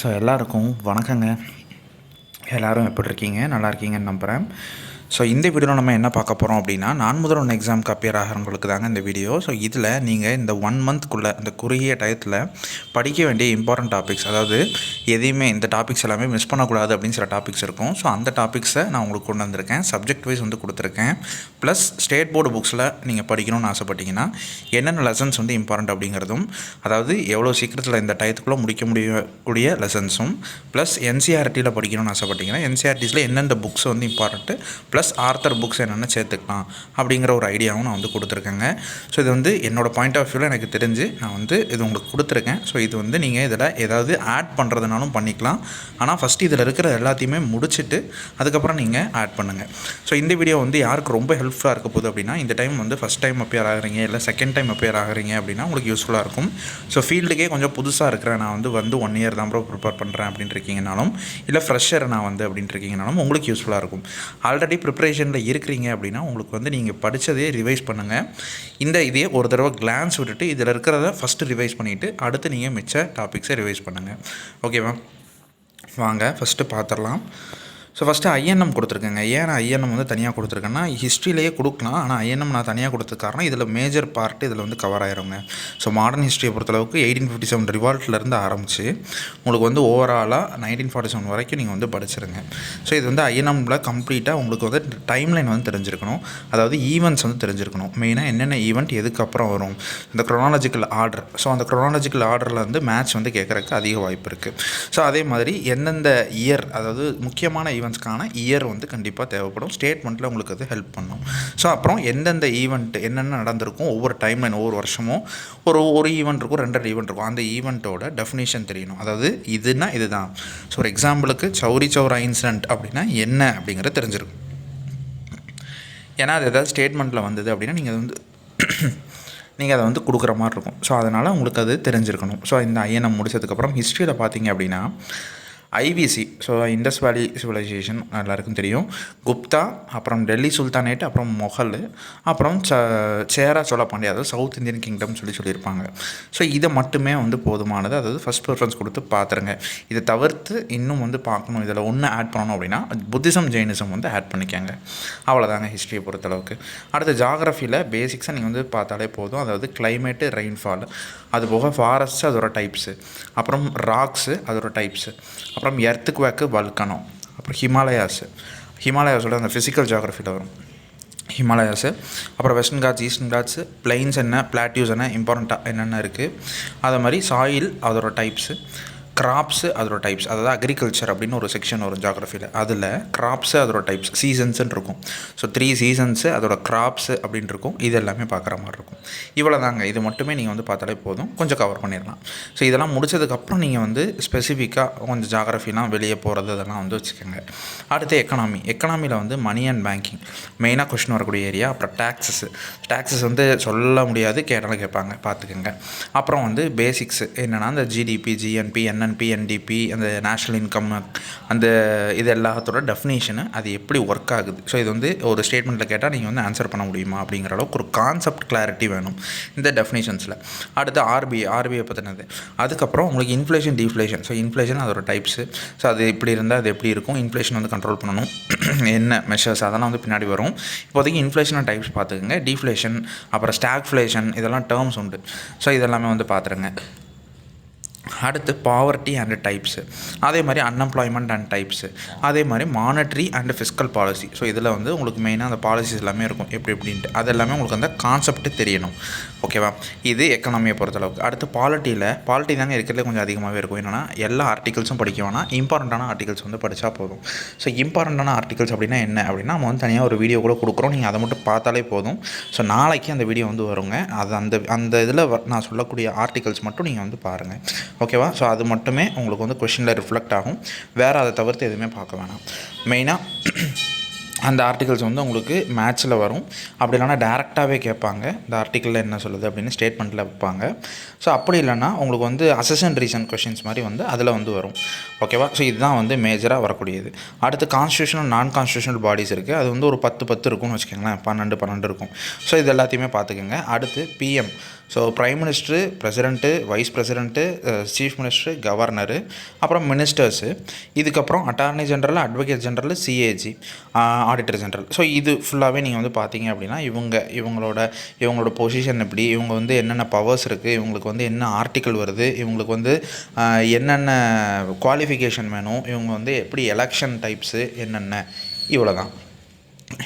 So எல்லாருக்கும் வணக்கங்க. எல்லாரும் எப்படி இருக்கீங்க? நல்லா இருக்கீங்கன்னு நம்புகிறேன் ஸோ இந்த வீடியோவில் நம்ம என்ன பார்க்க போகிறோம் அப்படின்னா நான் முதல் ஒன்று எக்ஸாம் அப்பியர் ஆகிறவங்களுக்கு தாங்க இந்த வீடியோ ஸோ இதில் நீங்கள் இந்த ஒன் மந்த்க்குள்ளே அந்த குறுகிய டயத்தில் படிக்க வேண்டிய இம்பார்ட்டன்ட் டாபிக்ஸ் அதாவது எதையுமே இந்த டாபிக்ஸ் எல்லாமே மிஸ் பண்ணக்கூடாது அப்படின்னு சில டாபிக்ஸ் இருக்கும். ஸோ அந்த டாபிக்ஸை நான் உங்களுக்கு கொண்டு வந்திருக்கேன். சப்ஜெக்ட் வைஸ் வந்து கொடுத்துருக்கேன். ப்ளஸ் ஸ்டேட் போர்டு புக்ஸில் நீங்கள் படிக்கணும்னு ஆசைப்பட்டீங்கன்னா என்னென்ன லெசன்ஸ் வந்து இம்பார்ட்டன்ட் அப்படிங்கிறதும் அதாவது எவ்வளோ சீக்கிரத்தில் இந்த டயத்துக்குள்ளே முடிக்க முடியக்கூடிய லெசன்ஸும் ப்ளஸ் என்சிஆர்டியில் படிக்கணும்னு ஆசைப்பட்டீங்கன்னா என்சிஆர்டிஸில் எந்தெந்த புக்ஸ் வந்து இம்பார்ட்டன்ட்டு ப்ளஸ் ஆர்த்தர் புக்ஸ் என்னென்ன சேர்த்துக்கலாம் அப்படிங்கிற ஒரு ஐடியாவும் நான் வந்து கொடுத்துருக்கேங்க. ஸோ இது வந்து என்னோடய பாயிண்ட் ஆஃப் வியூவில் எனக்கு தெரிஞ்சு நான் வந்து இது உங்களுக்கு கொடுத்துருக்கேன். ஸோ இது வந்து நீங்கள் இதில் ஏதாவது ஆட் பண்ணுறதுனாலும் பண்ணிக்கலாம். ஆனால் ஃபஸ்ட்டு இதில் இருக்கிற எல்லாத்தையுமே முடிச்சுட்டு அதுக்கப்புறம் நீங்கள் ஆட் பண்ணுங்கள் ஸோ இந்த வீடியோ வந்து யாருக்கு ரொம்ப ஹெல்ப்ஃபுல்லாக இருக்க போகுது அப்படின்னா இந்த டைம் வந்து ஃபஸ்ட் டைம் அப்பியர் ஆகுறீங்க இல்லை செகண்ட் டைம் அப்பியர் ஆகுறீங்க அப்படின்னா உங்களுக்கு யூஸ்ஃபுல்லாக இருக்கும். ஸோ ஃபீல்டுக்கே கொஞ்சம் புதுசாக இருக்கிறேன். நான் வந்து வந்து ஒன் இயர் தான் ப்ரோ ப்ரிப்பேர் பண்ணுறேன் அப்படின்னு இருக்கீங்கனாலும் இல்லை ஃப்ரெஷர் நான் வந்து அப்படின்ட்டு இருக்கீங்கனாலும் உங்களுக்கு யூஸ்ஃபுல்லாக இருக்கும். ஆல்ரெடி ப்ரிப்ரேஷனில் இருக்கிறீங்க அப்படின்னா உங்களுக்கு வந்து நீங்கள் படித்ததே ரிவைஸ் பண்ணுங்கள் இந்த இதே ஒரு தடவை கிளான்ஸ் விட்டுட்டு இதில் இருக்கிறத ஃபஸ்ட்டு ரிவைஸ் பண்ணிவிட்டு அடுத்து நீங்கள் மிச்ச டாபிக்ஸை ரிவைஸ் பண்ணுங்கள் ஓகேவா வாங்க ஃபஸ்ட்டு பார்த்துடலாம். ஸோ ஃபஸ்ட்டு ஐஎன்எம் கொடுத்துருக்கேங்க. ஏன் நான் ஐஎன்எம் வந்து தனியாக கொடுத்துருக்கேன்னா ஹிஸ்ட்ரியிலேயே கொடுக்கலாம். ஆனால் ஐஎன்எம் நான் தனியாக கொடுத்தது காரணம் இதில் மேஜர் பார்ட் இதில் வந்து கவர் ஆயிருங்க. ஸோ மாடர்ன் ஹிஸ்ட்ரியை பொறுத்தளவுக்கு எயிட்டீன் ஃபிஃப்டி செவன் ரிவால்ட்லேருந்து ஆரம்பிச்சு உங்களுக்கு வந்து ஓவராலாக நைன்டீன் ஃபார்ட்டி செவன் வரைக்கும் நீங்கள் வந்து படிச்சிருங்க. ஸோ இது வந்து ஐஎன்எம்மில் கம்ப்ளீட்டாக உங்களுக்கு வந்து டைம் லைன் வந்து தெரிஞ்சிருக்கணும். அதாவது ஈவெண்ட்ஸ் வந்து தெரிஞ்சிருக்கணும். மெயினாக என்னென்ன ஈவெண்ட் எதுக்கப்புறம் வரும். இந்த க்ரொனாலஜிக்கல் ஆர்டர் ஸோ அந்த க்ரொனாலஜிக்கல் ஆர்டரில் வந்து மேட்ச் வந்து கேட்குறக்கு அதிக வாய்ப்பு இருக்குது ஸோ அதே மாதிரி எந்தெந்த இயர் அதாவது முக்கியமான ஈவெண்ட்ஸ்க்கான இயர் வந்து கண்டிப்பாக தேவைப்படும். ஸ்டேட்மெண்ட்டில் உங்களுக்கு அது ஹெல்ப் பண்ணும். ஸோ அப்புறம் எந்தெந்த ஈவெண்ட் என்னென்ன நடந்திருக்கும்? ஒவ்வொரு டைம் லைன் ஒவ்வொரு வருஷமும் ஒரு ஒரு ஈவெண்ட் இருக்கும் ரெண்டு ஈவெண்ட் இருக்கும். அந்த ஈவெண்ட்டோட டெஃபினேஷன் தெரியணும். அதாவது இதுனா இதுதான். ஸோ ஒரு எக்ஸாம்பிளுக்கு சௌரி சௌரா இன்சிடென்ட் அப்படின்னா என்ன அப்படிங்கிறது தெரிஞ்சிருக்கும். ஏன்னா அது ஏதாவது ஸ்டேட்மெண்ட்டில் வந்தது அப்படின்னா நீங்கள் வந்து நீங்கள் அதை வந்து கொடுக்குற மாதிரி இருக்கும். ஸோ அதனால் உங்களுக்கு அது தெரிஞ்சிருக்கணும். ஸோ இந்த ஐஎன்எம் முடிச்சதுக்கப்புறம் ஹிஸ்ட்ரியில் பார்த்தீங்க அப்படின்னா IVC so Indus valley civilisation எல்லாருக்கும் தெரியும். குப்தா அப்புறம் டெல்லி சுல்தானேட் அப்புறம் மொஹல் அப்புறம் ச சேரா சோழ பாண்டியா அதாவது சவுத் இந்தியன் கிங்டம் சொல்லி சொல்லியிருப்பாங்க. ஸோ இதை மட்டுமே வந்து போதுமானது. அதாவது ஃபஸ்ட் ப்ரிஃபரன்ஸ் கொடுத்து பார்த்துருங்க இதை தவிர்த்து இன்னும் வந்து பார்க்கணும். இதில் ஒன்று ஆட் பண்ணணும் அப்படின்னா புத்திசம் ஜெயினிசம் வந்து ஆட் பண்ணிக்கோங்க. அவ்வளோதாங்க ஹிஸ்ட்ரியை பொறுத்தளவுக்கு. அடுத்து ஜாகிரஃபியில் பேசிக்ஸாக நீங்கள் வந்து பார்த்தாலே போதும். அதாவது கிளைமேட்டு ரெயின்ஃபால் அது போக ஃபாரஸ்ட்ஸு அதோட டைப்ஸு அப்புறம் ராக்ஸு அதோட டைப்ஸு அப்புறம் எர்த்துக்கு வேக்கு வல்கனோ அப்புறம் ஹிமாலயாஸு. ஹிமாலயாஸோட அந்த ஃபிசிக்கல் ஜாகிரஃபியில் வரும். ஹிமாலயாஸு அப்புறம் Western Ghats Eastern Ghats plains என்ன பிளாட்யூஸ் என்ன இம்பார்ட்டண்ட்டாக என்னென்ன இருக்குது அதை மாதிரி சாயில் அதோட டைப்ஸு கிராப்ஸு அதோட டைப்ஸ் அதாவது அக்ரிகல்ச்சர் அப்படின்னு ஒரு செக்ஷன் வரும் ஜாகிரஃபியில் அதில் கிராப்ஸு அதோட டைப்ஸ் சீசன்ஸுன்னு இருக்கும். ஸோ த்ரீ சீசன்ஸு அதோட கிராப்ஸு அப்படின்னு இருக்கும். இது எல்லாமே பார்க்குற மாதிரி இருக்கும். இவ்வளோ தாங்க இது மட்டுமே நீங்கள் வந்து பார்த்தாலே போதும். கொஞ்சம் கவர் பண்ணிடலாம். ஸோ இதெல்லாம் முடிச்சதுக்கப்புறம் நீங்கள் வந்து ஸ்பெசிஃபிக்காக கொஞ்சம் ஜாகிரஃபிலாம் வெளியே போகிறது இதெல்லாம் வந்து வச்சுக்கோங்க. அடுத்து எக்கனாமி எக்கனாமியில் வந்து மணி அண்ட் பேங்கிங் மெயினாக கொஷின் வரக்கூடிய ஏரியா அப்புறம் டேக்ஸஸ் டேக்ஸஸ் வந்து சொல்ல முடியாது. கேட்டாலும் கேட்பாங்க. பார்த்துக்கோங்க. அப்புறம் வந்து பேசிக்ஸ் என்னென்னா அந்த ஜிடிபி ஜிஎன்பி என்என்பி என்டிபி அந்த நேஷ்னல் இன்கம் அந்த இது எல்லாத்தோட டெஃபினேஷனு அது எப்படி ஒர்க் ஆகுது. ஸோ இது வந்து ஒரு ஸ்டேட்மெண்ட்டில் கேட்டால் நீங்கள் வந்து ஆன்சர் பண்ண முடியுமா அப்படிங்கிற அளவுக்கு ஒரு கான்செப்ட் கிளாரிட்டி வேணும் இந்த டெஃபினேஷன்ஸில் அடுத்து ஆர்பிஐ ஆர்பிஐ பற்றினது அதுக்கப்புறம் உங்களுக்கு இன்ஃப்ளேஷன் டிஃப்ளேஷன் ஸோ இன்ஃப்ளேஷன் அதோட டைப்ஸு ஸோ அது இப்படி இருந்தால் அது எப்படி இருக்கும்? இன்ஃப்ளேஷன் வந்து கண்ட்ரோல் பண்ணணும். என்ன மெஷர்ஸ் அதெல்லாம் வந்து பின்னாடி வரும். இப்போதைக்கு இன்ஃப்ளேஷனாக டைப்ஸ் பார்த்துக்கோங்க. டிஃப்ளேஷன் அப்புறம் ஸ்டாக்ஃப்ளேஷன் இதெல்லாம் டேர்ம்ஸ் உண்டு. ஸோ இதெல்லாமே வந்து பார்த்துருங்க. அடுத்து பாவர்ட்டி அண்ட் டைப்ஸு அதே மாதிரி அன்எம்ப்ளாய்மெண்ட் அண்ட் டைப்ஸு அதே மாதிரி monetary and fiscal policy so இதில் வந்து உங்களுக்கு மெயினாக அந்த பாலிசிஸ் எல்லாமே இருக்கும். எப்படி எப்படின்ட்டு. அது எல்லாமே உங்களுக்கு அந்த கான்செப்ட்டு தெரியணும். ஓகேவா இது எக்கனாமியை பொறுத்தளவுக்கு. அடுத்து பாலிட்டியில் பாலிட்டி தாங்க இருக்கிறதுல கொஞ்சம் அதிகமாகவே இருக்கும். என்னென்னா எல்லா ஆர்டிகல்ஸும் படிக்க வேணாம். இம்பார்ட்டண்ட்டான ஆர்டிகல்ஸ் வந்து படித்தா போதும். ஸோ இம்பார்ட்டண்ட்டான ஆர்டிகல்ஸ் அப்படின்னா என்ன? அப்படின்னா நம்ம வந்து தனியாக ஒரு வீடியோ கூட கொடுக்குறோம். நீங்கள் அதை மட்டும் பார்த்தாலே போதும். ஸோ நாளைக்கு அந்த வீடியோ வந்து வருங்க. அது அந்த அந்த இதில் நான் சொல்லக்கூடிய ஆர்டிகல்ஸ் மட்டும் நீங்கள் வந்து பாருங்கள் ஓகேவா? ஸோ அது மட்டுமே உங்களுக்கு வந்து கொஷினில் ரிஃப்ளெக்ட் ஆகும். வேறு அதை தவிர்த்து எதுவுமே பார்க்க வேணாம். மெயினாக அந்த ஆர்டிகல்ஸ் வந்து உங்களுக்கு மேட்ச்சில் வரும். அப்படி இல்லைனா டேரெக்டாகவே கேட்பாங்க. இந்த ஆர்டிக்கலில் என்ன சொல்லுது அப்படின்னு ஸ்டேட்மெண்ட்டில் வைப்பாங்க. ஸோ அப்படி இல்லைன்னா உங்களுக்கு வந்து அசசன் ரீசன் கொஷின்ஸ் மாதிரி வந்து அதில் வந்து வரும். ஓகேவா ஸோ இதுதான் வந்து மேஜராக வரக்கூடியது. அடுத்து கான்ஸ்டியூஷனல் நான் கான்ஸ்டியூஷனல் பாடிஸ் இருக்குது அது வந்து ஒரு பத்து பத்து இருக்கும்னு வச்சுக்கோங்களேன். பன்னெண்டு பன்னெண்டு இருக்கும். ஸோ இது எல்லாத்தையுமே பார்த்துக்கோங்க. அடுத்து PM so prime minister president vice president chief minister governor அப்புறம் மினிஸ்டர்ஸு இதுக்கப்புறம் attorney general advocate general CAG auditor general so இது ஃபுல்லாகவே நீங்கள் வந்து பார்த்தீங்க அப்படின்னா இவங்க இவங்களோட இவங்களோட பொசிஷன் எப்படி இவங்க வந்து என்னென்ன பவர்ஸ் இருக்குது இவங்களுக்கு வந்து என்ன ஆர்டிக்கல் வருது இவங்களுக்கு வந்து என்னென்ன குவாலிஃபிகேஷன் வேணும் இவங்க வந்து எப்படி எலெக்ஷன் டைப்ஸு என்னென்ன இவ்வளோ தான்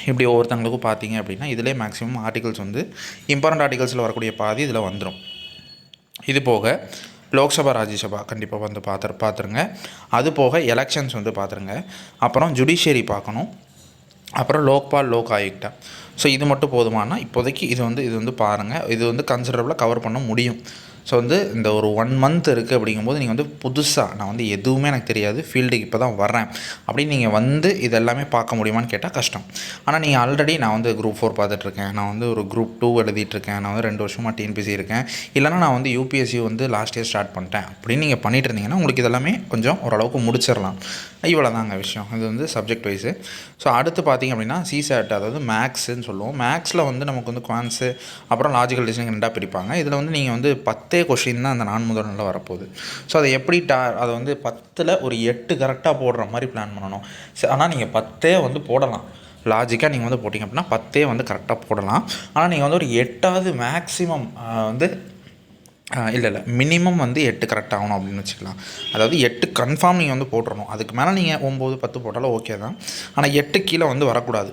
இப்படி ஒவ்வொருத்தங்களுக்கும் பார்த்தீங்க அப்படின்னா இதிலே மேக்ஸிமம் ஆர்டிகல்ஸ் வந்து இம்பார்ட்டன்ட் ஆர்டிகல்ஸில் வரக்கூடிய பாதி இதில் வந்துடும் இது போக லோக்சபா ராஜ்யசபா கண்டிப்பாக வந்து பார்த்து பார்த்துருங்க அது போக எலெக்ஷன்ஸ் வந்து பார்த்துருங்க அப்புறம் ஜுடிஷியரி பார்க்கணும். அப்புறம் லோக்பால் லோக் ஆயுக்டா ஸோ இது மட்டும் போதுமானா இப்போதைக்கு இது வந்து இது வந்து பாருங்கள் இது வந்து கன்சிடரபுளாக கவர் பண்ண முடியும். ஸோ வந்து இந்த ஒரு ஒன் மந்த் இருக்குது அப்படிங்கும்போது நீங்கள் வந்து புதுசாக நான் வந்து எதுவுமே எனக்கு தெரியாது ஃபீல்டுக்கு இப்போ தான் வர்றேன் அப்படின்னு நீங்கள் வந்து இதெல்லாமே பார்க்க முடியுமான்னு கேட்டால் கஷ்டம். ஆனால் நீங்கள் ஆல்ரெடி நான் வந்து குரூப் ஃபோர் பார்த்துட்ருக்கேன். நான் வந்து ஒரு குரூப் டூ எழுதிட்டுருக்கேன் நான் வந்து ரெண்டு வருஷமாக டிஎன்பிசி இருக்கேன். இல்லைனா நான் வந்து யூபிஎஸ்சி வந்து லாஸ்ட் இயர் ஸ்டார்ட் பண்ணிட்டேன் அப்படின்னு நீங்கள் பண்ணிட்டு இருந்தீங்கன்னா உங்களுக்கு இதெல்லாமே கொஞ்சம் ஓரளவுக்கு முடிச்சிடலாம். இவ்வளோ தாங்க விஷயம். இது வந்து சப்ஜெக்ட் வைஸு ஸோ அடுத்து பார்த்தீங்க அப்படின்னா சிசேட் அதாவது மேக்ஸுன்னு சொல்லுவோம். மேக்ஸில் வந்து நமக்கு வந்து குவான்ஸு அப்புறம் லாஜிக்கல் டிசைனிங் ரெண்டாக பிரிப்பாங்க. இதில் வந்து நீங்கள் வந்து பத்து கொஷின் தான் அந்த நான் முதல்ல வரப்போகுது. ஸோ அதை எப்படி டா அதை வந்து பத்தில் ஒரு எட்டு கரெக்டாக போடுற மாதிரி பிளான் பண்ணணும். சரி ஆனால் நீங்கள் பத்தே வந்து போடலாம். லாஜிக்காக நீங்கள் வந்து போட்டிங்க அப்படின்னா பத்தே வந்து கரெக்டாக போடலாம். ஆனால் நீங்கள் வந்து ஒரு எட்டாவது மேக்ஸிமம் வந்து இல்லை இல்லை மினிமம் வந்து எட்டு கரெக்ட் ஆகணும் அப்படின்னு வச்சுக்கலாம். அதாவது எட்டு கன்ஃபார்ம் நீங்கள் வந்து போட்டுடணும் அதுக்கு மேலே நீங்கள் ஒம்பது பத்து போட்டாலும் ஓகே தான். ஆனால் எட்டு கீழே வந்து வரக்கூடாது.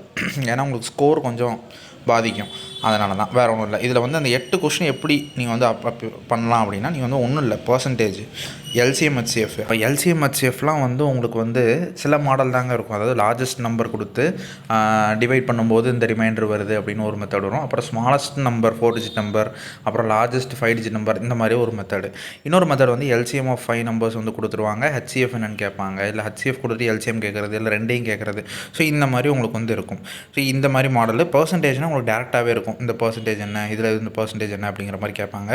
ஏன்னா உங்களுக்கு ஸ்கோர் கொஞ்சம் பாதிக்கும். அதனால தான் வேறு ஒன்றும் இல்லை. இதில் வந்து அந்த எட்டு கொஷின் எப்படி நீங்கள் வந்து அப் பண்ணலாம் அப்படின்னா நீங்கள் வந்து ஒன்றும் இல்லை. பர்சன்டேஜ் எல்சிஎம் ஹெச்சிஎஃப் இப்போ எல்சிஎம் ஹெச்சிஎஃப்லாம் வந்து உங்களுக்கு வந்து சில மாடல் தாங்க இருக்கும். அதாவது லார்ஜஸ்ட் நம்பர் கொடுத்து டிவைட் பண்ணும்போது இந்த ரிமைண்டர் வருது அப்படின்னு ஒரு மெத்தட் வரும். அப்புறம் smallest number four digit number அப்புறம் லார்ஜஸ்ட் ஃபைவ் டிஜிட் நம்பர் இந்த மாதிரி ஒரு மெத்தடு இன்னொரு மெத்தட் வந்து எல்சிஎம் ஆஃப் ஃபைவ் நம்பர்ஸ் வந்து கொடுத்துருவாங்க. ஹெச்சிஎஃப் என்னன்னு கேட்பாங்க. இல்லை ஹெச்சிஎஃப் கொடுத்து எல்சிஎம் கேட்குறது இல்லை ரெண்டையும் கேட்குறது. ஸோ இந்த மாதிரி உங்களுக்கு வந்து இருக்கும். ஸோ இந்த மாதிரி மாடல் பர்சன்டேஜ்னால் உங்களுக்கு டேரெக்டாகவே இருக்கும். இந்த பர்சன்டேஜ் என்ன இதில் இந்த பர்சன்டேஜ் என்ன அப்படிங்கிற மாதிரி கேட்பாங்க.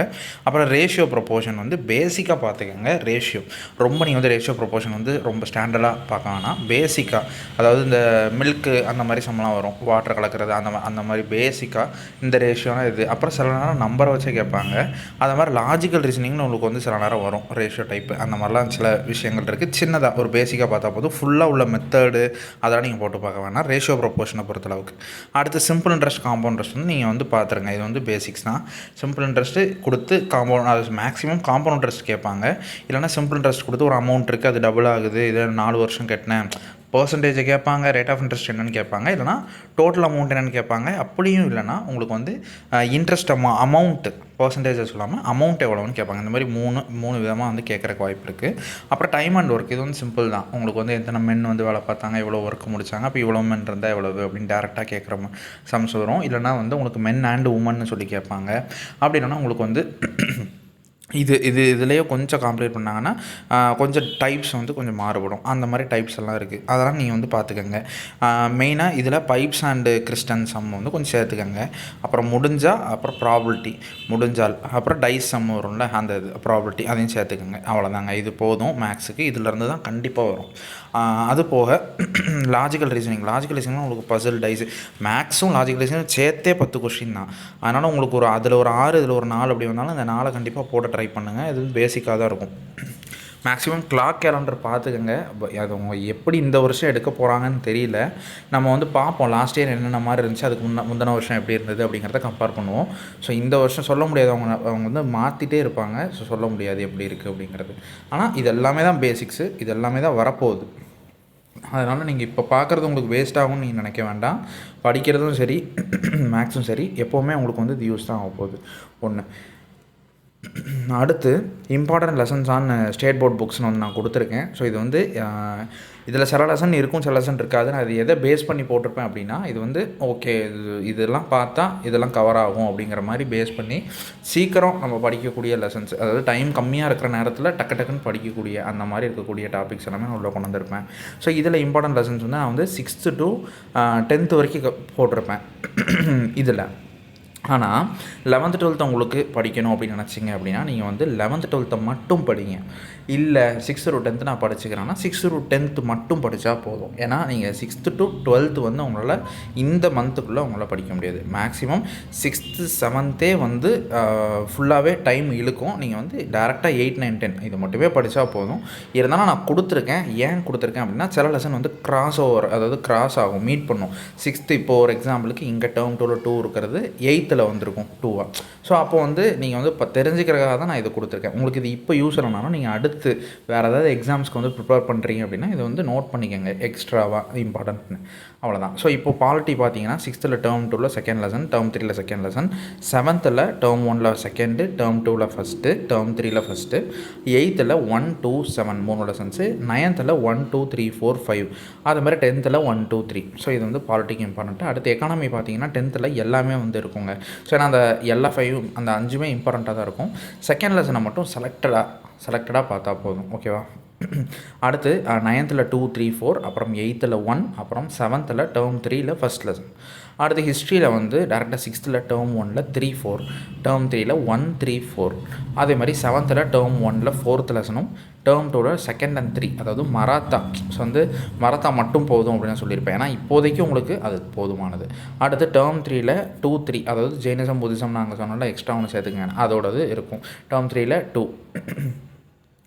அப்புறம் ரேஷியோ ப்ரொப்போர்ஷன் வந்து பேசிக்காக பார்த்துக்கோங்க. ரேஷியோ ரொம்ப நீங்கள் வந்து ரேஷியோ ப்ரொப்போர்ஷன் வந்து ரொம்ப ஸ்டாண்டர்டாக பார்க்க வேணாம். பேசிக்காக அதாவது இந்த மில்க்கு அந்த மாதிரி சம்பளம் வரும். வாட்டர் கலக்கிறது அந்த மா- அந்த மாதிரி பேசிக்காக இந்த ரேஷியோனா இது. அப்புறம் சில நேரம் நம்பரை வச்சே கேட்பாங்க. அந்த மாதிரி லாஜிக்கல் ரீசனிங்னு உங்களுக்கு வந்து சில நேரம் வரும். ரேஷியோ டைப்பு அந்த மாதிரிலாம் சில விஷயங்கள் இருக்குது சின்னதாக ஒரு பேசிக்காக பார்த்தா போதும். ஃபுல்லாக உள்ள மெத்தடு அதெல்லாம் நீங்கள் போட்டு பார்க்க வேணாம். ரேஷியோ ப்ரொப்போர்ஷனை பொறுத்தளவுக்கு. அடுத்து சிம்பிள் இன்ட்ரெஸ்ட் காம்பவுண்ட் இன்ட்ரெஸ்ட் வந்து நீங்கள் வந்து பார்த்துருங்க. இது வந்து பேசிக்ஸ் தான். சிம்பிள் இன்ட்ரெஸ்ட்டு கொடுத்து காம்பவுண்ட் அது மேக்ஸிமம் காம்பவுண்ட் இன்ட்ரெஸ்ட் கேட்பாங்க. இல்லை இல்லைனா சிம்பிள் இன்ட்ரெஸ்ட் கொடுத்து ஒரு அமௌண்ட் இருக்குது அது டபுள் ஆகுது இதில் நாலு வருஷம் கட்டினேன். பர்சன்டேஜை கேட்பாங்க ரேட் ஆஃப் இன்ட்ரெஸ்ட் என்னென்னு கேட்பாங்க இல்லைனா டோட்டல் அமௌண்ட் என்னன்னு கேட்பாங்க. அப்படியும் இல்லைனா உங்களுக்கு வந்து இன்ட்ரெஸ்ட் அமௌ அமௌண்ட்டு பர்சன்டேஜை சொல்லாமல் அமௌண்ட் எவ்வளோன்னு கேட்பாங்க. இந்த மாதிரி மூணு மூணு விதமாக வந்து கேட்குறக்கு வாய்ப்பு இருக்குது அப்புறம் டைம் அண்ட் ஒர்க் இது வந்து சிம்பிள் தான். உங்களுக்கு வந்து எத்தனை மென் வந்து வேலை பார்த்தாங்க எவ்வளோ ஒர்க் முடிச்சாங்க அப்போ இவ்வளோ மென் இருந்தால் எவ்வளவு அப்படின்னு டேரெக்டாக கேட்குற சம்ஸ் வரும். இல்லைனா வந்து உங்களுக்கு மென் அண்ட் உமன் சொல்லி கேட்பாங்க. அப்படி இல்லைனா உங்களுக்கு வந்து இது இது இதுலேயே கொஞ்சம் காம்ப்ளீட் பண்ணாங்கன்னா கொஞ்சம் டைப்ஸ் வந்து கொஞ்சம் மாறுபடும். அந்த மாதிரி டைப்ஸ் எல்லாம் இருக்குது அதெல்லாம் நீங்கள் வந்து பார்த்துக்கோங்க மெயினாக இதில் பைப்ஸ் அண்டு கிறிஸ்டன் சம் வந்து கொஞ்சம் சேர்த்துக்கோங்க. அப்புறம் முடிஞ்சால் அப்புறம் ப்ராபிலிட்டி முடிஞ்சால் அப்புறம் டைஸ் சம் வரும்ல அந்த இது ப்ராபிலிட்டி அதையும் சேர்த்துக்கோங்க. அவ்வளோதாங்க இது போதும் மேக்ஸுக்கு இதிலேருந்து தான் கண்டிப்பாக வரும். அது போக லாஜிக்கல் ரீசனிங் லாஜிக்கல் ரீசனிங் உங்களுக்கு பசில் டைஸ் மேக்ஸும் லாஜிக்கல் ரீசனிங் சேர்த்தே பத்து கொஷின் தான். அதனால் உங்களுக்கு ஒரு அதில் ஒரு ஆறு இதில் ஒரு நாலு அப்படி வந்தாலும் அந்த நாளை கண்டிப்பாக போட ட்ரை பண்ணுங்கள் இது பேசிக்காக தான் இருக்கும். மேக்ஸிமம் கிளாக் கேலண்டர் பார்த்துக்கோங்க. அது அவங்க எப்படி இந்த வருஷம் எடுக்க போகிறாங்கன்னு தெரியல. நம்ம வந்து பார்ப்போம். லாஸ்ட் இயர் என்னென்ன மாதிரி இருந்துச்சு அதுக்கு முன்ன முந்தின வருஷம் எப்படி இருந்தது அப்படிங்கிறத கம்பேர் பண்ணுவோம். ஸோ இந்த வருஷம் சொல்ல முடியாது. அவங்க அவங்க வந்து மாற்றிட்டே இருப்பாங்க. ஸோ சொல்ல முடியாது எப்படி இருக்குது அப்படிங்கிறது. ஆனால் இது எல்லாமே தான் பேசிக்ஸு இது எல்லாமே தான் வரப்போகுது. அதனால் நீங்கள் இப்போ பார்க்குறது உங்களுக்கு வேஸ்ட் ஆகும்னு நீங்கள் நினைக்க வேண்டாம். படிக்கிறதும் சரி மேக்ஸும் சரி. எப்போவுமே உங்களுக்கு வந்து இது யூஸ் தான் ஆக போகுது. ஒன்று அடுத்து important lessons on state board புக்ஸ்னு வந்து நான் கொடுத்துருக்கேன். ஸோ இது வந்து இதில் சில லெசன் இருக்கும் சில லெசன் இருக்காது நான் இது எதை பேஸ் பண்ணி போட்டிருப்பேன் அப்படின்னா இது வந்து ஓகே இது இதெல்லாம் பார்த்தா இதெல்லாம் கவர் ஆகும் அப்படிங்கிற மாதிரி பேஸ் பண்ணி சீக்கிரம் நம்ம படிக்கக்கூடிய லெசன்ஸ் அதாவது டைம் கம்மியாக இருக்கிற நேரத்தில் டக்கு டக்குன்னு படிக்கக்கூடிய அந்த மாதிரி இருக்கக்கூடிய டாபிக்ஸ் எல்லாமே நான் உள்ளே கொண்டு வந்திருப்பேன். ஸோ இதில் இம்பார்ட்டன்ட் லெசன்ஸ் வந்து நான் வந்து சிக்ஸ்த்து டு டென்த்து வரைக்கும் க- போட்டிருப்பேன். இதில். ஆனால் லெவன்த்து டுவெல்த்து உங்களுக்கு படிக்கணும் அப்படின்னு நினச்சிங்க அப்படின்னா நீங்கள் வந்து லெவன்த்து டுவெல்த்தை மட்டும் படிங்க. இல்லை சிக்ஸ்த்து டு டென்த்து நான் படிச்சுக்கிறேன்னா சிக்ஸ்த்து டு டென்த்து மட்டும் படித்தா போதும். ஏன்னா நீங்கள் சிக்ஸ்த்து டு டுவெல்த்து வந்து உங்களால் இந்த மந்த்துக்குள்ளே உங்களால் படிக்க முடியாது. மேக்ஸிமம் சிக்ஸ்த்து செவன்த்தே வந்து ஃபுல்லாகவே டைம் இழுக்கும். நீங்கள் வந்து டேரெக்டாக எயிட் நைன் டென் இது மட்டுமே படித்தா போதும். இருந்தாலும் நான் கொடுத்துருக்கேன். ஏன் கொடுத்துருக்கேன் அப்படின்னா சில லெசன் வந்து கிராஸ் ஓவர் அதாவது கிராஸ் ஆகும் மீட் பண்ணும். சிக்ஸ்த்து இப்போ ஒரு எக்ஸாம்பிளுக்கு இங்கே டேர்ம் டூவில் டூ இருக்கிறது. எயித்தில் வந்திருக்கும் டூவாக ஸோ அப்போ வந்து நீங்கள் வந்து இப்போ தெரிஞ்சுக்கிறதாக தான் நான் இது கொடுத்துருக்கேன். உங்களுக்கு இது இப்போ யூஸ் இல்லைனாலும் நீங்கள் அடுத்து வேறு ஏதாவது எக்ஸாம்ஸ்க்கு வந்து ப்ரிப்பேர் பண்ணுறீங்க அப்படின்னா இதை வந்து நோட் பண்ணிக்கோங்க. எக்ஸ்ட்ராவாக இம்பார்ட்டன்ட்னு அவ்வளோதான் ஸோ இப்போ பாலிட்டி பார்த்தீங்கன்னா சிக்ஸ்த்தில் டேர்ம் டூவில் செகண்ட் லெசன் டேர்ம் த்ரீயில் செகண்ட் லெசன் செவன்த்தில் டேர்ம் ஒனில் செகண்டு டேர்ம் டூவில் ஃபஸ்ட்டு டேர்ம் த்ரீயில் ஃபஸ்ட்டு எயித்தில் ஒன் டூ செவன் மூணு lessons நைன்த்தில் one two three four five அது மாதிரி டென்த்தில் ஒன் டூ த்ரீ ஸோ இது வந்து பாலிட்டிக் இம்பார்ட்டண்ட்டு அடுத்து எக்கானமி பார்த்தீங்கன்னா டென்த்தில் எல்லாமே வந்து இருக்குங்க. ஸோ ஏன்னா அந்த எல்லா ஃபைவ் அந்த அஞ்சுமே இம்பார்ட்டண்ட்டாக தான் இருக்கும். செகண்ட் லெசனை மட்டும் செலக்டடாக செலக்டடாக பார்த்தா போதும். ஓகேவா அடுத்து நைன்த்தில் டூ த்ரீ ஃபோர் அப்புறம் எயித்தில் ஒன் அப்புறம் செவன்த்தில் டேர்ம் த்ரீயில் ஃபஸ்ட் லெசன் அடுத்து ஹிஸ்ட்ரியில் வந்து டேரெக்டாக சிக்ஸ்த்தில் டேர்ம் ஒனில் த்ரீ ஃபோர் டேர்ம் த்ரீயில் ஒன் த்ரீ ஃபோர் அதே மாதிரி செவன்த்தில் டேர்ம் ஒனில் ஃபோர்த் லெசனும் டேர்ம் டூவில் செகண்ட் அண்ட் த்ரீ அதாவது மராத்தா. ஸோ வந்து மராத்தா மட்டும் போதும் அப்படின்னு சொல்லியிருப்பேன். ஏன்னா இப்போதைக்கு உங்களுக்கு அது போதுமானது. அடுத்து டேர்ம் த்ரீயில் டூ த்ரீ அதாவது ஜெயினிசம் புத்திசம் நாங்கள் சொன்னால எக்ஸ்ட்ரா ஒன்று சேர்த்துக்கங்க அதோடது இருக்கும். டேர்ம் த்ரீயில் டூ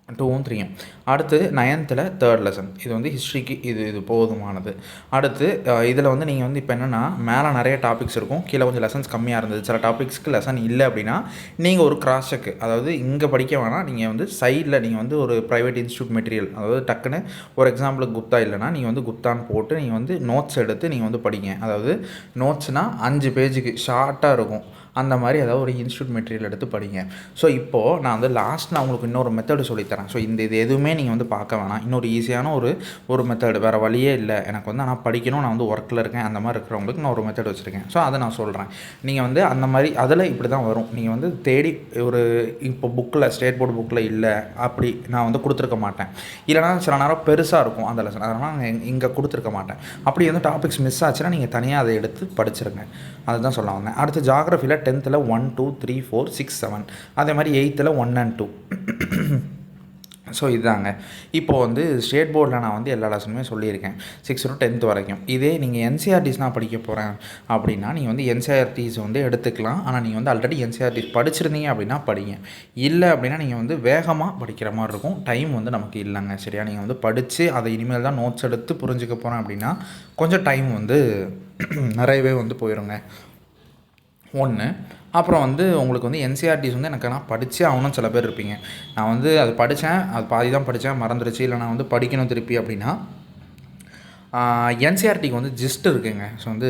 டூவும் த்ரீயும் அடுத்து நயன்த்தில் தேர்ட் லெசன் இது வந்து ஹிஸ்ட்ரிக்கு இது இது போதுமானது. அடுத்து இதில் வந்து நீங்கள் வந்து இப்போ என்னென்னா மேலே நிறைய டாபிக்ஸ் இருக்கும். கீழே கொஞ்சம் லெசன்ஸ் கம்மியாக இருந்தது. சில டாபிக்ஸ்க்கு லெசன் இல்லை அப்படின்னா நீங்கள் ஒரு கிராஸ் செக் அதாவது இங்கே படிக்க வேணாம். நீங்கள் வந்து சைடில் நீங்கள் வந்து ஒரு ப்ரைவேட் இன்ஸ்டியூட் மெட்டீரியல் அதாவது டக்குன்னு ஒரு எக்ஸாம்பிளுக்கு குப்தா இல்லைன்னா நீங்கள் வந்து குப்தான்னு போட்டு நீங்கள் வந்து நோட்ஸ் எடுத்து நீங்கள் வந்து படிங்க. அதாவது நோட்ஸ்னால் அஞ்சு பேஜுக்கு ஷார்ட்டாக இருக்கும். அந்த மாதிரி ஏதாவது ஒரு இன்ஸ்டியூட் மெட்டீரியல் எடுத்து படிங்க. ஸோ இப்போது நான் வந்து லாஸ்ட் நான் உங்களுக்கு இன்னொரு மெத்தடு சொல்லித்தரேன். ஸோ இந்த இது எதுவுமே நீங்கள் வந்து பார்க்க வேணாம். இன்னொரு ஈஸியான ஒரு ஒரு மெத்தடு வேறு வழியே இல்லை. எனக்கு வந்து நான் படிக்கணும் நான் வந்து ஒர்க்கில் இருக்கேன். அந்த மாதிரி இருக்கிறவங்களுக்கு நான் ஒரு மெத்தட் வச்சுருக்கேன். ஸோ அதை நான் சொல்கிறேன் நீங்கள் வந்து அந்த மாதிரி அதில் இப்படி தான் வரும். நீங்கள் வந்து தேடி ஒரு இப்போ புக்கில் ஸ்டேட் போர்டு புக்கில் இல்லை. அப்படி நான் வந்து கொடுத்துருக்க மாட்டேன். இல்லைனா சில நேரம் பெருசாக இருக்கும். அந்த லெசன் அதனால் நான் இங்கே கொடுத்துருக்க மாட்டேன். அப்படி வந்து டாபிக்ஸ் மிஸ் ஆச்சுன்னா நீங்கள் தனியாக அதை எடுத்து படிச்சிருங்க. அதுதான் சொல்ல வந்தேன். அடுத்து ஜாகிரஃபியில் டென்த்தில் one two three four six seven அதே மாதிரி எயித்தில் ஒன் அண்ட் டூ ஸோ இதுதாங்க. இப்போது வந்து ஸ்டேட் போர்டில் நான் வந்து எல்லா லெசனுமே சொல்லியிருக்கேன். சிக்ஸ் டு டென்த் வரைக்கும். இதே நீங்கள் என்சிஆர்டிஸ் நான் படிக்க போகிறேன் அப்படின்னா நீங்கள் வந்து என்சிஆர்டிஸ் வந்து எடுத்துக்கலாம். ஆனால் நீங்கள் வந்து ஆல்ரெடி என்சிஆர்டிஸ் படிச்சிருந்தீங்க அப்படின்னா படிங்க. இல்லை அப்படின்னா நீங்கள் வந்து வேகமாக படிக்கிற மாதிரி இருக்கும். டைம் வந்து நமக்கு இல்லைங்க. சரியா? நீங்கள் வந்து படித்து அதை இனிமேல் தான் நோட்ஸ் எடுத்து புரிஞ்சுக்க போகிறேன் அப்படின்னா கொஞ்சம் டைம் வந்து நிறையவே வந்து போயிடுங்க ஒன்று அப்புறம் வந்து உங்களுக்கு வந்து என்சிஆர்டிஸ் வந்து எனக்கு நான் படித்தே ஆகணும் சில பேர் இருப்பீங்க. நான் வந்து அது படித்தேன் அது பாதி தான் படித்தேன் மறந்துடுச்சு இல்லை நான் வந்து படிக்கணும் திருப்பி அப்படின்னா என்சிஆர்டிக்கு வந்து ஜிஸ்ட் இருக்குங்க. ஸோ வந்து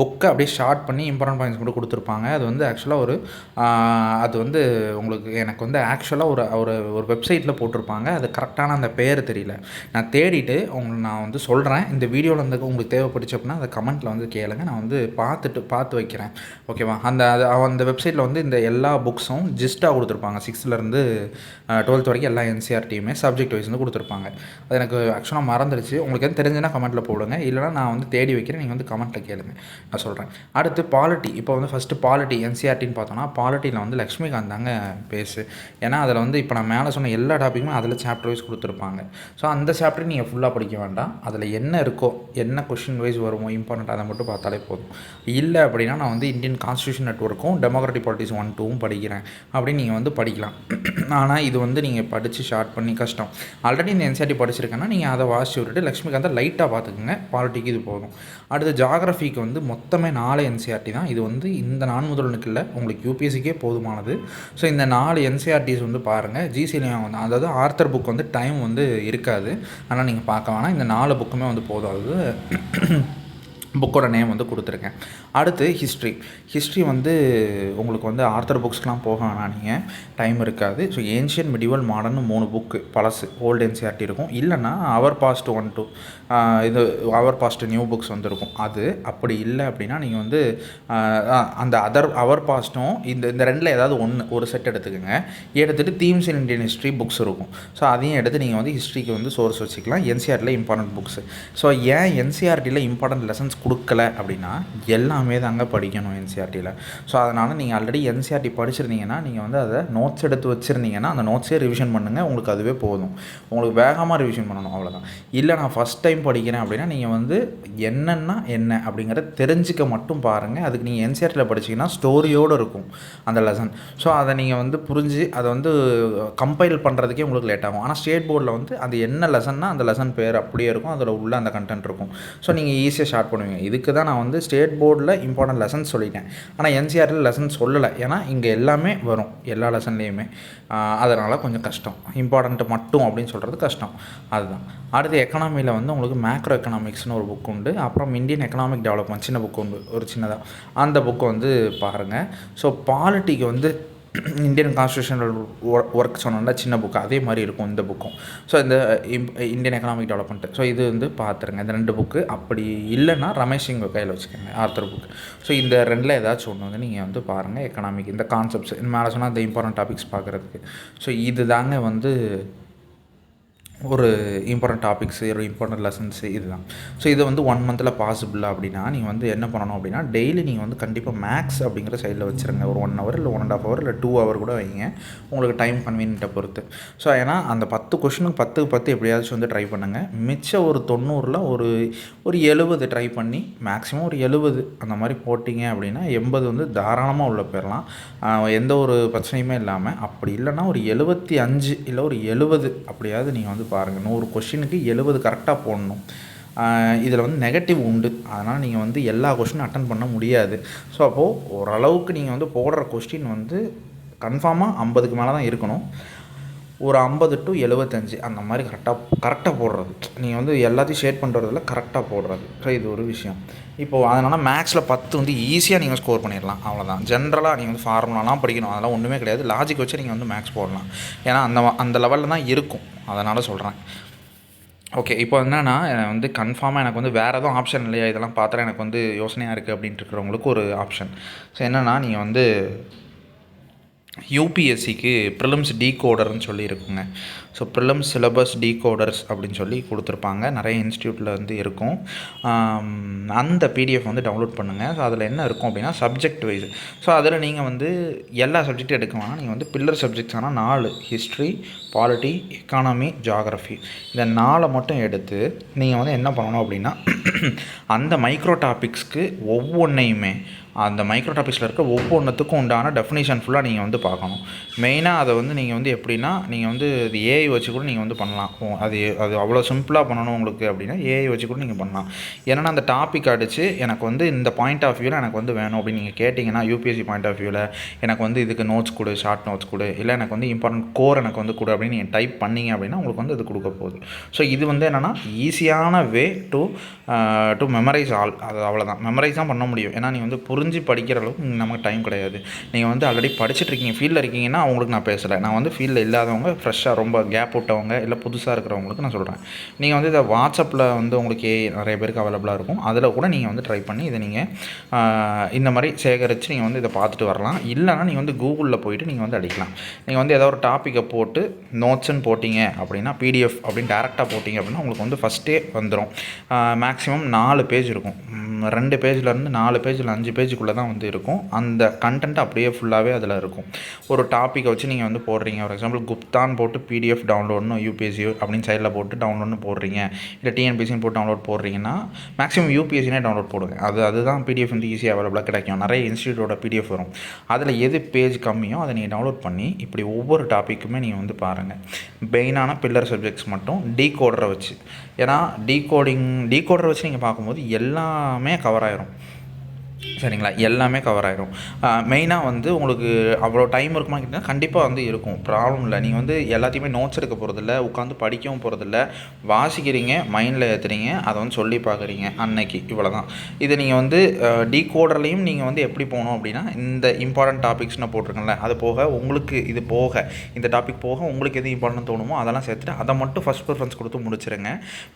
புக்கை அப்படியே ஷார்ட் பண்ணி இம்பார்ட்டன்ட் பாயிண்ட்ஸ் கூட கொடுத்துருப்பாங்க. அது வந்து ஆக்சுவலாக ஒரு அது வந்து உங்களுக்கு எனக்கு வந்து ஆக்சுவலாக ஒரு ஒரு ஒரு வெப்சைட்டில் போட்டிருப்பாங்க. அது கரெக்டான அந்த பேர் தெரியல. நான் தேடிட்டு உங்களுக்கு நான் வந்து சொல்கிறேன் இந்த வீடியோவில் வந்து உங்களுக்கு தேவைப்படுச்சு அப்படின்னா அந்த கமெண்ட்டில் வந்து கேளுங்க. நான் வந்து பார்த்துட்டு பார்த்து வைக்கிறேன். ஓகேவா அந்த அது அந்த வெப்சைட்டில் வந்து இந்த எல்லா புக்ஸும் ஜிஸ்ட்டாக கொடுத்துருப்பாங்க. சிக்ஸ்த்துலேருந்து டுவெல்த் வரைக்கும் எல்லா என்சிஆர்டியுமே சப்ஜெக்ட் வைஸ் வந்து கொடுத்துருப்பாங்க. அது எனக்கு ஆக்சுவலாக மறந்துடுச்சு உங்களுக்கு எதுவும் தெரிஞ்சுன்னா கமெண்ட்டில் போடுங்க. இல்லைனா நான் வந்து தேடி வைக்கிறேன். நீங்கள் வந்து கமெண்ட்டில் கேளுங்க. நான் சொல்கிறேன் அடுத்து பாலிட்டி. இப்போ வந்து ஃபஸ்ட்டு பாலிட்டி என்சிஆர்டின்னு பார்த்தோன்னா பாலிட்டியில் வந்து லக்ஷ்மிகாந்த் தாங்க பேசு. ஏன்னா அதில் வந்து இப்போ நான் மேலே சொன்ன எல்லா டாப்பிக்குமே அதில் சாப்டர் வைஸ் கொடுத்துருப்பாங்க. ஸோ அந்த சாப்டர் நீங்கள் ஃபுல்லாக படிக்க வேண்டாம். அதில் என்ன இருக்கோ என்ன கொஷின் வைஸ் வருமோ இம்பார்ட்டண்ட் அதை மட்டும் பார்த்தாலே போதும். இல்லை அப்படின்னா நான் வந்து இந்தியன் கான்ஸ்டியூஷன் நெட்ஒர்க்கும் டெமோக்ராட்டிக் பாலிட்டிஸ் ஒன் டூவும் படிக்கிறேன். அப்படின்னு நீங்கள் வந்து படிக்கலாம். ஆனால் இது வந்து நீங்கள் படித்து ஷார்ட் பண்ணி கஷ்டம். ஆல்ரெடி இந்த என்சிஆர்டி படிச்சிருக்கேன்னா நீங்கள் அதை வாசிச்சு விட்டுட்டு லக்ஷ்மிகாந்தை லைட்டாக பார்த்துக்குங்க. பாலிட்டிக்கு இது போதும். அடுத்து ஜாகிரஃபிக்கு வந்து மொத்தமே நாலு என்சிஆர்டி தான். இது வந்து இந்த நான் முதல்வனுக்கு இல்லை. உங்களுக்கு யூபிஎஸ்சிக்கே போதுமானது. ஸோ இந்த நாலு என்சிஆர்டிஸ் வந்து பாருங்கள் ஜிசிலையும் வந்து அதாவது ஆர்த்தர் புக் வந்து டைம் வந்து இருக்காது. ஆனால் நீங்கள் பார்க்க வேணாம். இந்த நாலு புக்குமே வந்து போதும் அது புக்கோட நேம் வந்து கொடுத்துருக்கேன். அடுத்து ஹிஸ்ட்ரி ஹிஸ்ட்ரி வந்து உங்களுக்கு வந்து ஆர்த்தர் புக்ஸ்க்கெலாம் போக வேணாம் நீங்கள் டைம் இருக்காது. ஸோ ஏன்ஷியன் மிடிவல் மாடர்னு மூணு புக்கு பழசு ஓல்டு என்சிஆர்டி இருக்கும். இல்லைன்னா அவர் பாஸ்ட் ஒன் டூ இது அவர் பாஸ்ட் நியூ புக்ஸ் வந்துருக்கும். அது அப்படி இல்லை அப்படின்னா நீங்கள் வந்து அந்த அதர் அவர் பாஸ்ட்டும் இந்த இந்த ரெண்டில் ஏதாவது ஒன்று ஒரு செட் எடுத்துக்கோங்க. எடுத்துகிட்டு themes in Indian history books இருக்கும். ஸோ அதையும் எடுத்து நீங்கள் வந்து ஹிஸ்ட்ரிக்கு வந்து சோர்ஸ் வச்சுக்கலாம். என்சிஆர்டியில் இம்பார்ட்டன்ட் புக்ஸ் ஸோ ஏன் என்சிஆர்டியில் இம்பார்ட்டன்ட் லெசன்ஸ் கொடுக்கல அப்படின்னா எல்லாமே தாங்க படிக்கணும் என்சிஆர்டியில் ஸோ அதனால் நீங்கள் ஆல்ரெடி என்சிஆர்டி படிச்சிருந்தீங்கன்னா நீங்கள் வந்து அதை நோட்ஸ் எடுத்து வச்சுருந்தீங்கன்னா அந்த நோட்ஸே ரிவிஷன் பண்ணுங்கள் உங்களுக்கு அதுவே போதும். உங்களுக்கு வேகமாக ரிவிஷன் பண்ணணும் அவ்வளோதான் இல்லை நான் ஃபஸ்ட் டைம் படிக்கிறேன் அப்படின்னா நீங்கள் வந்து என்னென்னா என்ன அப்படிங்கிறத தெரிஞ்சுக்க மட்டும் பாருங்கள் அதுக்கு நீங்கள் என்சிஆர்டியில் படிச்சீங்கன்னா ஸ்டோரியோடு இருக்கும் அந்த லெசன் ஸோ அதை நீங்கள் வந்து புரிஞ்சு அதை வந்து கம்பைல் பண்ணுறதுக்கே உங்களுக்கு லேட் ஆகும். ஆனால் ஸ்டேட் போர்டில் வந்து அது என்ன லெசன்னா அந்த லெசன் பேர் அப்படியே இருக்கும் அதில் உள்ள அந்த கண்டென்ட் இருக்கும். ஸோ நீங்கள் ஈஸியாக ஷார்ட் பண்ணுவீங்க. இதுக்கு தான் நான் வந்து ஸ்டேட் போர்டில் இம்பார்ட்டன்ட் லெசன்ஸ் சொல்லிட்டேன். ஆனால் என்சிஆரில் லெசன் சொல்லலை. ஏன்னா இங்கே எல்லாமே வரும். எல்லா லெசன்லேயுமே. அதனால் கொஞ்சம் கஷ்டம். இம்பார்ட்டண்ட்டு மட்டும் அப்படின்னு சொல்கிறது கஷ்டம். அதுதான். அடுத்து எக்கனாமியில் வந்து உங்களுக்கு மேக்ரோ எக்கனாமிக்ஸ்னு ஒரு புக் உண்டு. அப்புறம் இந்தியன் எக்கனாமிக் டெவலப்மெண்ட் சின்ன புக் உண்டு. ஒரு சின்னதாக அந்த புக்கை வந்து பாருங்கள் ஸோ பாலிட்டிக்கு வந்து இந்தியன் கான்ஸ்டியூஷனல் ஒர்க் சொன்னோம்னா சின்ன புக்கு அதே மாதிரி இருக்கும் இந்த புக்கும் ஸோ இந்த இம்- இந்தியன் எக்கனாமிக் டெவலப்மெண்ட் ஸோ இது வந்து பார்த்துருங்க இந்த ரெண்டு புக்கு அப்படி இல்லைன்னா ரமேஷ் சிங் கையில் வச்சுக்கோங்க ஆர்த்தர் புக் ஸோ இந்த ரெண்டில் ஏதாச்சும் ஒன்று வந்து நீங்கள் வந்து பாருங்கள் எக்கனாமிக் இந்த கான்செப்ட்ஸ் மேலே சொன்னால் இந்த இம்பார்ட்டன்ட் டாபிக்ஸ் பார்க்குறதுக்கு ஸோ இது தாங்க வந்து ஒரு இம்பார்ட்டன்ட் டாபிக்ஸ் ஒரு இம்பார்ட்டன்ட் லெசன்ஸு இதுதான். ஸோ இதை வந்து ஒன் மந்தில் பாசிபிள் அப்படின்னா நீங்கள் வந்து என்ன பண்ணணும் அப்படின்னா டெய்லி நீங்கள் வந்து கண்டிப்பாக மேக்ஸ் அப்படிங்கிற சைடில் வச்சுருங்க. ஒரு ஒன் ஹவர் இல்லை ஒன் அண்ட் ஆஃப் ஹவர் இல்லை டூ ஹவர் கூட வைங்க. உங்களுக்கு டைம் கன்வீனியன்ட்டை பொறுத்து. ஸோ ஏன்னா அந்த பத்து கொஷனுக்கு பத்துக்கு பத்து எப்படியாச்சும் வந்து ட்ரை பண்ணுங்கள் மிச்சம் ஒரு தொண்ணூறில் ஒரு ஒரு எழுபது ட்ரை பண்ணி மேக்ஸிமம் ஒரு எழுபது அந்த மாதிரி போட்டிங்க அப்படின்னா எண்பது வந்து தாராளமாக உள்ள போயிடலாம் எந்த ஒரு பிரச்சனையுமே இல்லாமல் அப்படி இல்லைன்னா ஒரு எழுபத்தி அஞ்சு இல்லை ஒரு எழுபது அப்படியாவது நீங்கள் வந்து பாருங்கள் நூறு கொஷினுக்கு எழுபது கரெக்டாக போடணும். இதில் வந்து நெகட்டிவ் உண்டு. அதனால் நீங்கள் வந்து எல்லா கொஷினும் அட்டன் பண்ண முடியாது. ஸோ அப்போது ஓரளவுக்கு நீங்கள் வந்து போடுற கொஸ்டின் வந்து கன்ஃபார்மாக ஐம்பதுக்கு மேலே தான் இருக்கணும். ஒரு ஐம்பது டு எழுபத்தஞ்சு அந்த மாதிரி கரெக்டாக கரெக்டாக போடுறது. நீங்கள் வந்து எல்லாத்தையும் ஷேட் பண்ணுறதுல கரெக்டாக போடுறது. ஸோ இது ஒரு விஷயம். இப்போது அதனால் மேக்ஸில் பத்து வந்து ஈஸியாக நீங்கள் ஸ்கோர் பண்ணிடலாம். அவ்வளோதான் ஜென்ரலாக நீங்கள் வந்து ஃபார்முலாலாம் படிக்கணும். அதெல்லாம் ஒன்றுமே கிடையாது. லாஜிக் வச்சு நீங்கள் வந்து மேக்ஸ் போடலாம். ஏன்னா அந்த அந்த லெவலில் தான் இருக்கும். அதனால் சொல்கிறேன் ஓகே இப்போ என்னென்னா வந்து கன்ஃபார்மாக எனக்கு வந்து வேறு எதுவும் ஆப்ஷன் இல்லையா? இதெல்லாம் பார்த்தா எனக்கு வந்து யோசனையாக இருக்குது அப்படின்ட்டு இருக்கிறவங்களுக்கு ஒரு ஆப்ஷன் ஸோ என்னென்னா நீங்கள் வந்து யூபிஎஸ்சிக்கு ப்ரிலிம்ஸ் டீகோடர்னு சொல்லி இருக்குங்க ஸோ ப்ரிலிம்ஸ் சிலபஸ் டீகோடர்ஸ் அப்படின்னு சொல்லி கொடுத்துருப்பாங்க. நிறைய இன்ஸ்டியூட்டில் வந்து இருக்கும். அந்த பிடிஎஃப் வந்து டவுன்லோட் பண்ணுங்கள் ஸோ அதில் என்ன இருக்கும் அப்படின்னா சப்ஜெக்ட் வைஸ் ஸோ அதில் நீங்கள் வந்து எல்லா சப்ஜெக்ட்டும் எடுக்க வேணாம். நீங்கள் வந்து பில்லர் சப்ஜெக்ட்ஸ் ஆனால் நாலு ஹிஸ்ட்ரி பாலிட்டி எக்கானமி ஜாகிரஃபி இந்த நாலை மட்டும் எடுத்து நீங்கள் வந்து என்ன பண்ணணும் அப்படின்னா அந்த மைக்ரோ டாபிக்ஸ்க்கு ஒவ்வொன்றையுமே அந்த மைக்ரோ டாபிக்ஸில் இருக்க ஒவ்வொன்றுத்துக்கும் உண்டான டெஃபினேஷன் ஃபுல்லாக நீங்கள் வந்து பார்க்கணும். மெயினாக அதை வந்து நீங்கள் வந்து எப்படின்னா நீங்கள் வந்து இது ஏஐ வச்சு கூட நீங்கள் வந்து பண்ணலாம். ஓ, அது அது அவ்வளோ சிம்பிளாக பண்ணணும் உங்களுக்கு அப்படின்னா ஏஐ வச்சு கூட நீங்கள் பண்ணலாம். ஏன்னா அந்த டாபிக் அடித்து எனக்கு வந்து இந்த பாயிண்ட் ஆஃப் வியூவில் எனக்கு வந்து வேணும் அப்படின்னு நீங்கள் கேட்டிங்கன்னா யூபிஎஸ்சி பாயிண்ட் ஆஃப் வியூவில் எனக்கு வந்து இதுக்கு நோட்ஸ் கொடு ஷார்ட் நோட்ஸ் கொடு இல்லை எனக்கு வந்து இம்பார்ட்டன்ட் கோர் எனக்கு வந்து கொடு அப்படின்னு நீங்கள் டைப் பண்ணீங்க அப்படின்னா உங்களுக்கு வந்து அது கொடுக்க போகுது. ஸோ இது வந்து என்னென்னா ஈஸியான way to to memorize all அது அவ்வளோதான் மெமரைஸ் தான் பண்ண முடியும். ஏன்னா நீங்கள் வந்து புரிஞ்சு புரிஞ்சு படிக்கிற அளவுக்கு நமக்கு டைம் கிடையாது. நீங்கள் வந்து ஆல்ரெடி படிச்சுட்டு இருக்கீங்க ஃபீல்டில் இருக்கீங்கன்னா அவங்களுக்கு நான் பேசலை. நான் வந்து ஃபீல்டில் இல்லாதவங்க ஃப்ரெஷ்ஷாக ரொம்ப கேப் விட்டவங்க இல்லை புதுசாக இருக்கிறவங்களுக்கு நான் சொல்கிறேன் நீங்கள் வந்து இதை வாட்ஸ்அப்பில் வந்து உங்களுக்கு நிறைய பேருக்கு அவைலபிளாக இருக்கும். அதில் கூட நீங்கள் வந்து ட்ரை பண்ணி இதை நீங்கள் இந்த மாதிரி சேகரித்து நீங்கள் வந்து இதை பார்த்துட்டு வரலாம். இல்லைன்னா நீங்கள் வந்து கூகுளில் போயிட்டு நீங்கள் வந்து அடிக்கலாம். நீங்கள் வந்து ஏதோ ஒரு டாப்பிக்கை போட்டு நோட்ஸ்ன்னு போட்டிங்க அப்படின்னா பிடிஎஃப் அப்படின்னு டேரெக்டாக போட்டிங்க அப்படின்னா உங்களுக்கு வந்து ஃபஸ்ட்டே வந்துடும் மேக்ஸிமம் நாலு பேஜ் இருக்கும். ரெண்டு பேஜ்லேருந்து நாலு பேஜில் அஞ்சு பேஜுக்குள்ளே தான் வந்து இருக்கும். அந்த கண்டென்ட் அப்படியே ஃபுல்லாகவே அதில் இருக்கும். ஒரு டாப்பிக்கை வச்சு நீங்கள் வந்து போடுறீங்க. ஃபார் எக்ஸாம்பிள் குப்தான் போட்டு பிடிஎஃப் டவுன்லோட்னு யூபிஎஸ்சி அப்படின்னு சைடில் போட்டு டவுன்லோட்னு போடுறீங்க. இல்லை டிஎன்பிசின்னு போட்டு டவுன்லோட் போடுறீங்கன்னா மேக்ஸிமம் யூபிஎஸ்சினே டவுன்லோட் போடுங்க. அது அதுதான் பிடிஎஃப் வந்து ஈஸியாக அவைலபிளாக கிடைக்கும். நிறைய இன்ஸ்டியூட்டோட பிடிஎஃப் வரும். அதில் எது பேஜ் கம்மியோ அதை நீங்கள் டவுன்லோட் பண்ணி இப்படி ஒவ்வொரு டாப்பிக்குமே நீங்கள் வந்து பாருங்கள் மெயினான பில்லர் சப்ஜெக்ட்ஸ் மட்டும் டீகோடரை வச்சு. ஏன்னா டீகோடிங் டீகோடரை வச்சு நீங்கள் பார்க்கும்போது எல்லாமே கவர் ஆயிரும். சரிங்களா? எல்லாமே கவர் ஆகிடும் மெயினாக வந்து உங்களுக்கு அவ்வளோ டைம் இருக்குமா கேட்டிங்கன்னா கண்டிப்பாக வந்து இருக்கும். ப்ராப்ளம் இல்லை. நீங்கள் வந்து எல்லாத்தையுமே நோட்ஸ் எடுக்க போகிறதில்ல உட்காந்து படிக்கவும் போகிறதில்ல வாசிக்கிறீங்க மைண்டில் ஏற்றுறீங்க அதை வந்து சொல்லி பார்க்குறீங்க அன்னைக்கு. இவ்வளோ தான் இதை நீங்கள் வந்து டீகோடர்லேயும் நீங்கள் வந்து எப்படி போகணும் அப்படின்னா இந்த இம்பார்ட்டன்ட் டாபிக்ஸ்னு போட்டிருக்கேன்ல அது போக உங்களுக்கு இது போக இந்த டாபிக் போக உங்களுக்கு எது இம்பார்ட்டன்ட் தோணுமோ அதெல்லாம் சேர்த்துட்டு அதை மட்டும் ஃபஸ்ட் ப்ரிஃபரன்ஸ் கொடுத்து முடிச்சிருங்க.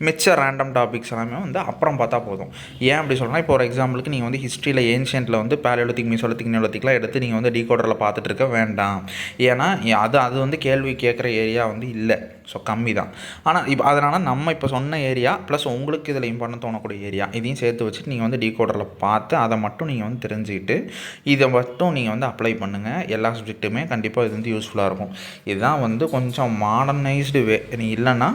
மிச்ச ரேண்டம் டாபிக்ஸ் எல்லாமே வந்து அப்புறம் பார்த்தா போதும். ஏன் அப்படி சொல்லணும்னா இப்போ ஒரு எக்ஸாம்பிளுக்கு நீங்கள் வந்து ஹிஸ்ட்ரியில் இல்லை ஏன்ஷியன்ட்டில் வந்து பேலோலித்திக் மீசோலித்திக் நியோலித்திக்லாம் எடுத்து நீங்கள் வந்து டீகோடரில் பார்த்துட்டு இருக்க வேண்டாம். ஏன்னா அது அது வந்து கேள்வி கேட்குற ஏரியா வந்து இல்லை. ஸோ கம்மி தான். ஆனால் இப்போ அதனால் நம்ம இப்போ சொன்ன ஏரியா ப்ளஸ் உங்களுக்கு இதில் இம்பார்ட்டன் தோணக்கூடிய ஏரியா இதையும் சேர்த்து வச்சுட்டு நீங்கள் வந்து டீகோடரில் பார்த்து அதை மட்டும் நீங்கள் வந்து தெரிஞ்சுக்கிட்டு இதை மட்டும் நீங்கள் வந்து அப்ளை பண்ணுங்கள் எல்லா சப்ஜெக்ட்டுமே கண்டிப்பாக இது வந்து யூஸ்ஃபுல்லாக இருக்கும். இதுதான் வந்து கொஞ்சம் மாடர்னைஸ்டு வே நீ இல்லைன்னா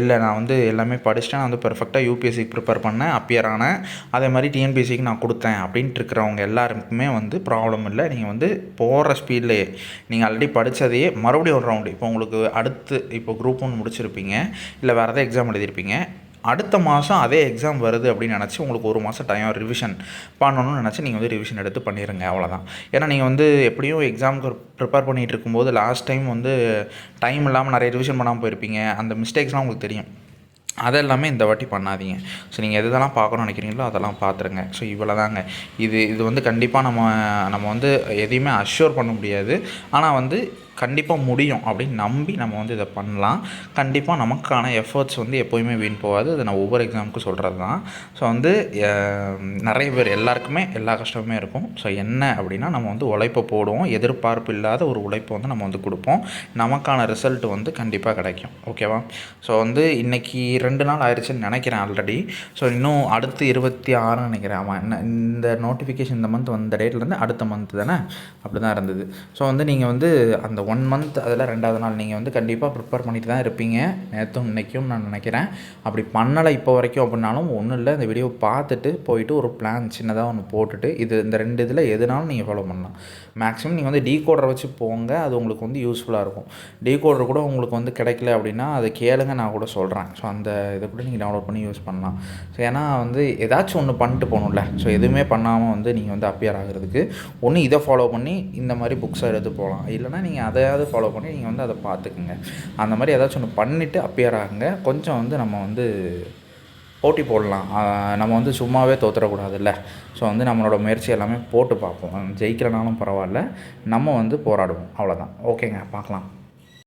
இல்லை நான் வந்து எல்லாமே படிச்சுட்டேன் நான் வந்து பெர்ஃபெக்டாக யூபிஎஸ்சிக்கு ப்ரிப்பேர் பண்ணேன் அப்பியர் ஆனேன். அதே மாதிரி டிஎன்பிஎஸ்சிக்கு நான் கொடுத்தேன் அப்படின்னு அப்படின்ட்டு இருக்கிறவங்க எல்லாருக்குமே வந்து ப்ராப்ளம் இல்லை. நீங்கள் வந்து போகிற ஸ்பீட்லேயே நீங்கள் ஆல்ரெடி படித்ததையே மறுபடியும் ஒரு ரவுண்டு இப்போ உங்களுக்கு அடுத்து இப்போ குரூப் ஒன் முடிச்சிருப்பீங்க இல்லை வேறு எதாவது எக்ஸாம் எழுதியிருப்பீங்க அடுத்த மாதம் அதே எக்ஸாம் வருது அப்படின்னு நினச்சி உங்களுக்கு ஒரு மாதம் டைம் ரிவிஷன் பண்ணணும்னு நினச்சி நீங்கள் வந்து ரிவிஷன் எடுத்து பண்ணிடுங்க அவ்வளோதான் ஏன்னா நீங்கள் வந்து எப்படியும் எக்ஸாமுக்கு ப்ரிப்பேர் பண்ணிகிட்டு இருக்கும்போது லாஸ்ட் டைம் வந்து டைம் இல்லாமல் நிறைய ரிவிஷன் பண்ணாமல் போயிருப்பீங்க. அந்த மிஸ்டேக்ஸ்லாம் உங்களுக்கு தெரியும். அதெல்லாமே இந்த வாட்டி பண்ணாதீங்க. ஸோ நீங்கள் எது எதெல்லாம் பார்க்கணும்னு நினைக்கிறீங்களோ அதெல்லாம் பார்த்துருங்க. ஸோ இவ்வளோ தாங்க இது இது வந்து கண்டிப்பாக நம்ம நம்ம வந்து எதையுமே அஷ்யூர் பண்ண முடியாது. ஆனால் வந்து கண்டிப்பாக முடியும் அப்படின்னு நம்பி நம்ம வந்து இதை பண்ணலாம். கண்டிப்பாக நமக்கான எஃபர்ட்ஸ் வந்து எப்போயுமே வீண் போகாது. அதை நான் ஒவ்வொரு எக்ஸாமுக்கும் சொல்கிறது தான் ஸோ வந்து நிறைய பேர் எல்லாருக்குமே எல்லா கஷ்டமுமே இருக்கும். ஸோ என்ன அப்படின்னா நம்ம வந்து உழைப்பை போடுவோம். எதிர்பார்ப்பு இல்லாத ஒரு உழைப்பை வந்து நம்ம வந்து கொடுப்போம். நமக்கான ரிசல்ட் வந்து கண்டிப்பாக கிடைக்கும். ஓகேவா ஸோ வந்து இன்றைக்கி ரெண்டு நாள் ஆயிடுச்சுன்னு நினைக்கிறேன் ஆல்ரெடி ஸோ இன்னும் அடுத்து இருபத்தி ஆறுன்னு நினைக்கிறேன். ஆமாம் என்ன இந்த நோட்டிஃபிகேஷன் இந்த மந்த் வந்த டேட்லேருந்து அடுத்த மந்த் தானே? அப்படி தான் இருந்தது. ஸோ வந்து நீங்கள் வந்து அந்த ஒன் மந்த் அதில் ரெண்டாவது நாள் நீங்கள் வந்து கண்டிப்பாக ப்ரிப்பேர் பண்ணிட்டு தான் இருப்பீங்க. நேற்றும் இன்றைக்கும் நான் நினைக்கிறேன். அப்படி பண்ணலை இப்போ வரைக்கும் அப்படின்னாலும் ஒன்றும் இல்லை. இந்த வீடியோ பார்த்துட்டு போயிட்டு ஒரு பிளான் சின்னதாக ஒன்று போட்டுட்டு இது இந்த ரெண்டு இதில் எதுனாலும் நீங்கள் ஃபாலோ பண்ணலாம். மேக்ஸிமம் நீங்கள் வந்து டீகோடரை வச்சு போங்க. அது உங்களுக்கு வந்து யூஸ்ஃபுல்லாக இருக்கும். டீகோடர் கூட உங்களுக்கு வந்து கிடைக்கல அப்படின்னா அதை கேளுங்க நான் கூட சொல்கிறேன் ஸோ அந்த இதை கூட நீங்கள் டவுன்லோட் பண்ணி யூஸ் பண்ணலாம். ஸோ ஏன்னா வந்து ஏதாச்சும் ஒன்று பண்ணிட்டு போகணும்ல. ஸோ எதுவுமே பண்ணாமல் வந்து நீங்கள் வந்து அப்பியர் ஆகிறதுக்கு ஒன்று இதை ஃபாலோ பண்ணி இந்த மாதிரி புக்ஸை எடுத்து போகலாம். இல்லைனா நீங்கள் அதை அதையாவது ஃபாலோ பண்ணி நீங்கள் வந்து அதை பார்த்துக்குங்க. அந்த மாதிரி ஏதாச்சும் ஒன்று பண்ணிவிட்டு அப்பியர் ஆகுங்க. கொஞ்சம் வந்து நம்ம வந்து போட்டி போடலாம். நம்ம வந்து சும்மாவே தோத்துறக்கூடாதுல்ல ஸோ வந்து நம்மளோட முயற்சி எல்லாமே போட்டு பார்ப்போம். ஜெயிக்கலனாலும் பரவாயில்ல. நம்ம வந்து போராடுவோம். அவ்வளோதான் ஓகேங்க பார்க்கலாம்.